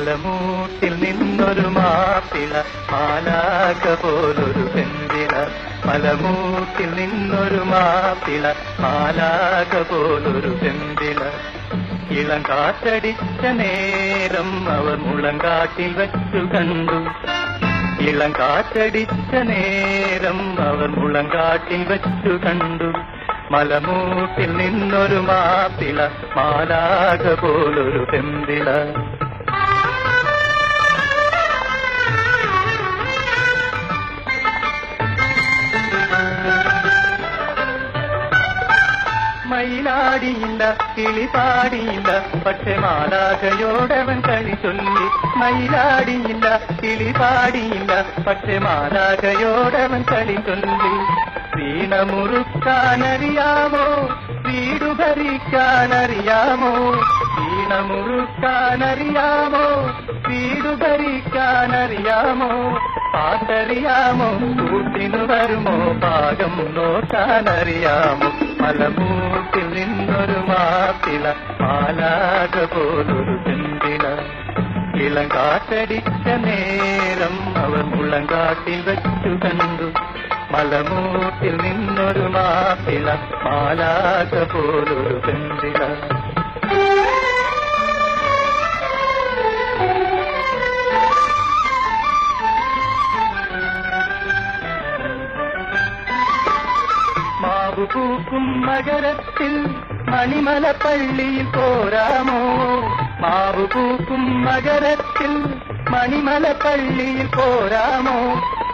മലമൂട്ടിൽ നിന്നൊരു മാപ്പിള മാലാക പോലൊരു പെന്തിള മലമൂട്ടിൽ നിന്നൊരു മാപ്പിള മാലാക പോലൊരു പെന്തിള ഇളം കാറ്റടിച്ച നേരം അവർ മുളങ്കാട്ടിൽ വെച്ചു കണ്ടു. ഇളം കാറ്റടിച്ച നേരം അവർ മുളങ്കാട്ടിൽ വെച്ചു കണ്ടു. മലമൂട്ടിൽ നിന്നൊരു മാപ്പിള മാലാക പോലൊരു പെന്തിള മയിലാടിയില്ല കിളിപാടിയില്ല. പക്ഷെ മാതാകയോടവൻ കളി ചൊല്ലി. മയിലാടിയില്ല കിളിപാടിയില്ല. പക്ഷെ മാതാകയോടവൻ കളി ചൊല്ലി. വീണ മുറുക്കാനറിയാമോ വീടു ഭരിക്കാനറിയാമോ വീണ മുറുക്കാനറിയാമോ വീടു ഭരിക്കാനറിയാമോ പാട്ടറിയാമോ? കൂട്ടിനു വരുമോ? പാകം നോക്കാനറിയാമോ? മലമൂട്ടിൽ നിന്നൊരു മാപ്പിള മാലാക പോലൊരു ചെന്തിള ഇളം കാറ്റടിച്ച നേരം അവർ മുളങ്കാട്ടിൽ വെച്ചു കണ്ടു. മലമൂട്ടിൽ നിന്നൊരു മാപ്പിള മാലാക പോലൊരു ചെന്തിള മാവു പൂക്കും മകരത്തിൽ മണിമല പള്ളിയിൽ പോരാമോ മാവു പൂക്കും മകരത്തിൽ മണിമല പള്ളിയിൽ പോരാമോ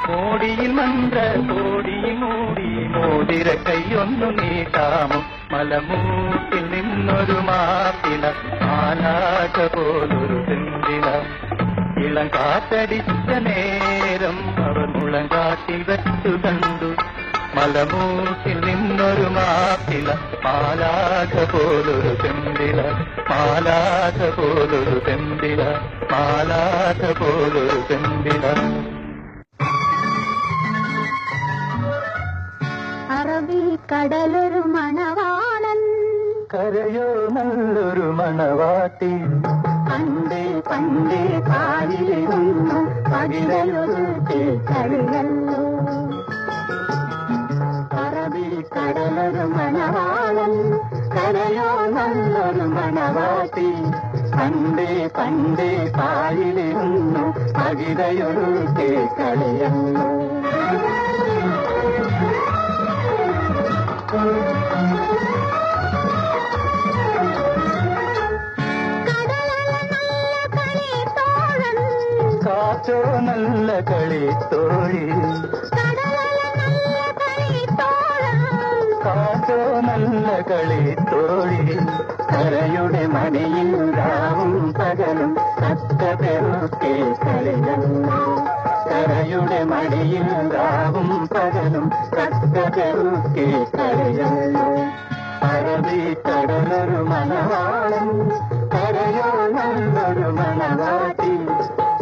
മോടിയിൽ മന്ത്ര കോടിയിൽ മൂടി മോതിര കൈയൊന്നു നീട്ടാമോ മലമൂട്ടിൽ നിന്നൊരു മാപ്പിള ആലാക പോലൊരു ചെന്തിള ഇളം കാറ്റടിച്ച നേരം അവർ മുളങ്കാട്ടിൽ വെച്ചു കണ്ടു മലമൂട്ടിൽ നിന്നൊരു മാപ്പില മാലാക പോലൊരു പെന്തിള മാലാക പോലൊരു പെന്തിള മാലാക പോലൊരു പെന്തിള അറബിൽ കടലൊരു മണവാളൻ. കരയോ നല്ലൊരു മണവാട്ടി. പണ്ട് പണ്ട് കാലിലിരുന്നു പകിലൊരു കളിയല്ലോ കടലൊരു മണവാളം കരയോ നല്ലൊരു മണവാട്ടി പണ്ടേ പണ്ടേ പാലിലിരുന്നു അകിതയൊരു കളിയല്ലോ കാറ്റോ നല്ല കളി തോഴി. കളി തോഴി കരയുടെ മടിയിൽ രാവും പകലും കത്ത പെറുക്കെ കളിയല്ലോ കരയുടെ മടിയിൽ രാവും പകലും കത്ത പെറുക്കെ കളിയല്ലോ അറബി കടലൊരു മണവാളൻ കരയോ നല്ലൊരു മണവാട്ടി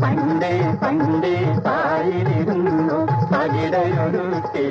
പണ്ടേ പണ്ടേ പായിലിരുന്നു പകിടയൊരു കളിയല്ലോ